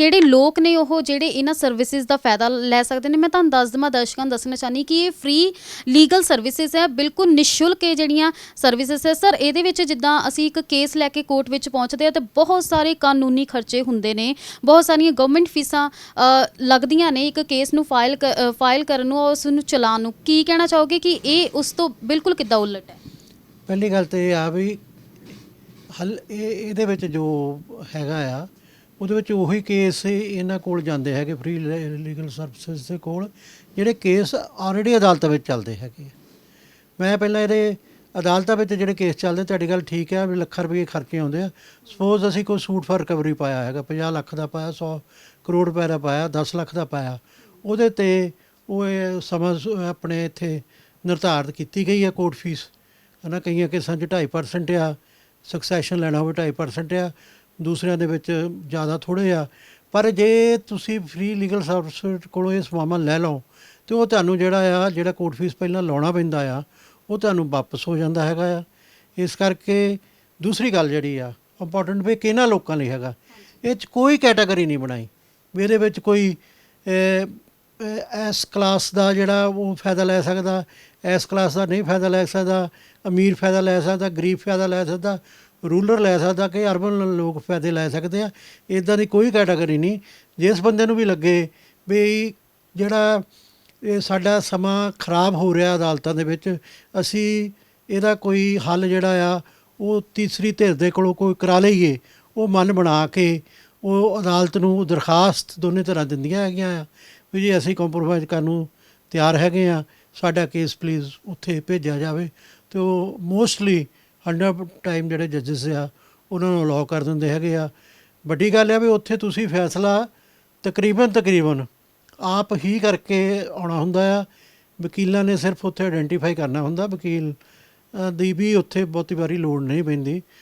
ਕਿਹੜੇ ਲੋਕ ਨੇ ਉਹ ਜਿਹੜੇ ਇਹਨਾਂ ਸਰਵਿਸਿਜ਼ ਦਾ ਫਾਇਦਾ ਲੈ ਸਕਦੇ ਨੇ? ਮੈਂ ਤੁਹਾਨੂੰ ਦੱਸ ਦਵਾਂ, ਦਰਸ਼ਕਾਂ ਨੂੰ ਦੱਸਣਾ ਚਾਹਨੀ ਕਿ ਇਹ ਫ੍ਰੀ ਲੀਗਲ ਸਰਵਿਸਿਜ਼ ਹੈ। ਬਿਲਕੁਲ ਨਿਸ਼ੁਲਕ ਇਹ ਜਿਹੜੀਆਂ ਸਰਵਿਸਿਜ਼ ਹੈ। ਸਰ ਇਹਦੇ ਵਿੱਚ ਜਿੱਦਾਂ ਅਸੀਂ ਇੱਕ ਕੇਸ ਲੈ ਕੇ ਕੋਰਟ ਵਿੱਚ ਪਹੁੰਚਦੇ ਆ ਤੇ ਬਹੁਤ ਸਾਰੇ ਕਾਨੂੰਨੀ ਖਰਚੇ ਹੁੰਦੇ ਨੇ। ਬਹੁਤ ਸਾਰੀਆਂ ਗਵਰਨਮੈਂਟ ਫੀਸਾਂ ਲੱਗਦੀਆਂ ਨੇ ਇੱਕ ਕੇਸ ਨੂੰ ਫਾਈਲ ਫਾਈਲ ਕਰਨ ਨੂੰ ਔਰ ਉਸ ਨੂੰ ਚਲਾਉਣ ਨੂੰ। ਕੀ ਕਹਿਣਾ ਚਾਹੋਗੇ ਕਿ ਇਹ ਉਸ ਤੋਂ ਬਿਲਕੁਲ ਕਿੱਦਾਂ ਉਲਟ ਹੈ? ਪਹਿਲੀ ਗੱਲ ਤੇ ਇਹ ਆ ਵੀ ਹਲ, ਇਹ, ਇਹਦੇ ਵਿੱਚ ਜੋ ਹੈਗਾ ਆ ਉਹਦੇ ਵਿੱਚ ਉਹੀ ਕੇਸ ਇਹਨਾਂ ਕੋਲ ਜਾਂਦੇ ਹੈਗੇ ਫ੍ਰੀ ਲੀਗਲ ਸਰਵਿਸਿਜ਼ ਦੇ ਕੋਲ, ਜਿਹੜੇ ਕੇਸ ਆਲਰੇਡੀ ਅਦਾਲਤਾਂ ਵਿੱਚ ਚੱਲਦੇ ਹੈਗੇ ਮੈਂ ਪਹਿਲਾਂ ਇਹਦੇ ਅਦਾਲਤਾਂ ਵਿੱਚ ਜਿਹੜੇ ਕੇਸ ਚੱਲਦੇ, ਤੁਹਾਡੀ ਗੱਲ ਠੀਕ ਹੈ ਵੀ ਲੱਖਾਂ ਰੁਪਏ ਖਰਚੇ ਆਉਂਦੇ ਆ। ਸਪੋਜ਼ ਅਸੀਂ ਕੋਈ ਸੂਟ ਫਾਰ ਰਿਕਵਰੀ ਪਾਇਆ ਹੈਗਾ 50 ਲੱਖ ਦਾ ਪਾਇਆ 100 ਕਰੋੜ ਰੁਪਏ ਦਾ ਪਾਇਆ 10 ਲੱਖ ਦਾ ਪਾਇਆ, ਉਹਦੇ ਤੇ ਉਹ ਇਹ ਸਮਾਂ ਆਪਣੇ ਇੱਥੇ ਨਿਰਧਾਰਤ ਕੀਤੀ ਗਈ ਹੈ ਕੋਰਟ ਫੀਸ ਹਨਾ, ਕਈਆਂ ਕੇਸਾਂ 'ਚ 2.5% ਆ ਸਕਸੈਸ਼ਨ ਲੈਣਾ ਹੋਵੇ 2.5% ਆ। ਦੂਸਰਿਆਂ ਦੇ ਵਿੱਚ ਜ਼ਿਆਦਾ ਥੋੜੇ ਆ। ਪਰ ਜੇ ਤੁਸੀਂ ਫ੍ਰੀ ਲੀਗਲ ਸਰਵਿਸ ਕੋਲੋਂ ਇਹ ਸੇਵਾਵਾਂ ਲੈ ਲਓ ਤੇ ਉਹ ਤੁਹਾਨੂੰ ਜਿਹੜਾ ਆ ਜਿਹੜਾ ਕੋਰਟ ਫੀਸ ਪਹਿਲਾਂ ਲਾਉਣਾ ਪੈਂਦਾ ਆ ਉਹ ਤੁਹਾਨੂੰ ਵਾਪਸ ਹੋ ਜਾਂਦਾ ਹੈਗਾ ਆ। ਇਸ ਕਰਕੇ ਦੂਸਰੀ ਗੱਲ ਜਿਹੜੀ ਆ ਇੰਪੋਰਟੈਂਟ ਵੀ ਕਿਹਨਾਂ ਲੋਕਾਂ ਲਈ ਹੈਗਾ। ਇਹ 'ਚ ਕੋਈ ਕੈਟਾਗਰੀ ਨਹੀਂ ਬਣਾਈ। ਵੀ ਇਹਦੇ ਵਿੱਚ ਕੋਈ ਇਸ ਕਲਾਸ ਦਾ ਜਿਹੜਾ ਉਹ ਫਾਇਦਾ ਲੈ ਸਕਦਾ ਇਸ ਕਲਾਸ ਦਾ ਨਹੀਂ ਫਾਇਦਾ ਲੈ ਸਕਦਾ ਅਮੀਰ ਫਾਇਦਾ ਲੈ ਸਕਦਾ ਗਰੀਬ ਫਾਇਦਾ ਲੈ ਸਕਦਾ ਰੂਲਰ ਲੈ ਸਕਦਾ ਕਿ ਅਰਬਨ ਲੋਕ ਫਾਇਦੇ ਲੈ ਸਕਦੇ ਆ। ਇਦਾਂ ਦੀ ਕੋਈ ਕੈਟਾਗਰੀ ਨਹੀਂ। ਜਿਸ ਬੰਦੇ ਨੂੰ ਵੀ ਲੱਗੇ ਵੀ ਜਿਹੜਾ ਇਹ ਸਾਡਾ ਸਮਾਂ ਖਰਾਬ ਹੋ ਰਿਹਾ ਅਦਾਲਤਾਂ ਦੇ ਵਿੱਚ, ਅਸੀਂ ਇਹਦਾ ਕੋਈ ਹੱਲ ਜਿਹੜਾ ਆ, ਉਹ ਤੀਸਰੀ ਧਿਰ ਦੇ ਕੋਲੋਂ ਕੋਈ ਕਰਾ ਲਈਏ, ਉਹ ਮਨ ਬਣਾ ਕੇ ਉਹ ਅਦਾਲਤ ਨੂੰ ਦਰਖਾਸਤ ਦੋਨੇ ਤਰ੍ਹਾਂ ਦਿੰਦੀਆਂ ਹੈਗੀਆਂ ਆ ਵੀ ਜੀ ਅਸੀਂ ਕੰਪਰੋਮਾਈਜ਼ ਕਰਨ ਨੂੰ ਤਿਆਰ ਹੈਗੇ ਆ, ਸਾਡਾ ਕੇਸ ਪਲੀਜ਼ ਉੱਥੇ ਭੇਜਿਆ ਜਾਵੇ। ਤੇ ਉਹ ਮੋਸਟਲੀ 100 ਟਾਈਮ ਜਿਹੜੇ ਜੱਜਸ ਆ, ਉਹਨਾਂ ਨੂੰ ਅਲਾਉ ਕਰ ਦਿੰਦੇ ਹੈਗੇ ਆ। ਵੱਡੀ ਗੱਲ ਆ ਵੀ ਉੱਥੇ ਤੁਸੀਂ ਫੈਸਲਾ ਤਕਰੀਬਨ ਤਕਰੀਬਨ ਆਪ ਹੀ ਕਰਕੇ ਆਉਣਾ ਹੁੰਦਾ ਆ। ਵਕੀਲਾਂ ਨੇ ਸਿਰਫ ਉੱਥੇ ਆਇਡੈਂਟੀਫਾਈ ਕਰਨਾ ਹੁੰਦਾ, ਵਕੀਲ ਦੀ ਵੀ ਉੱਥੇ ਬਹੁਤੀ ਵਾਰੀ ਲੋੜ ਨਹੀਂ ਪੈਂਦੀ।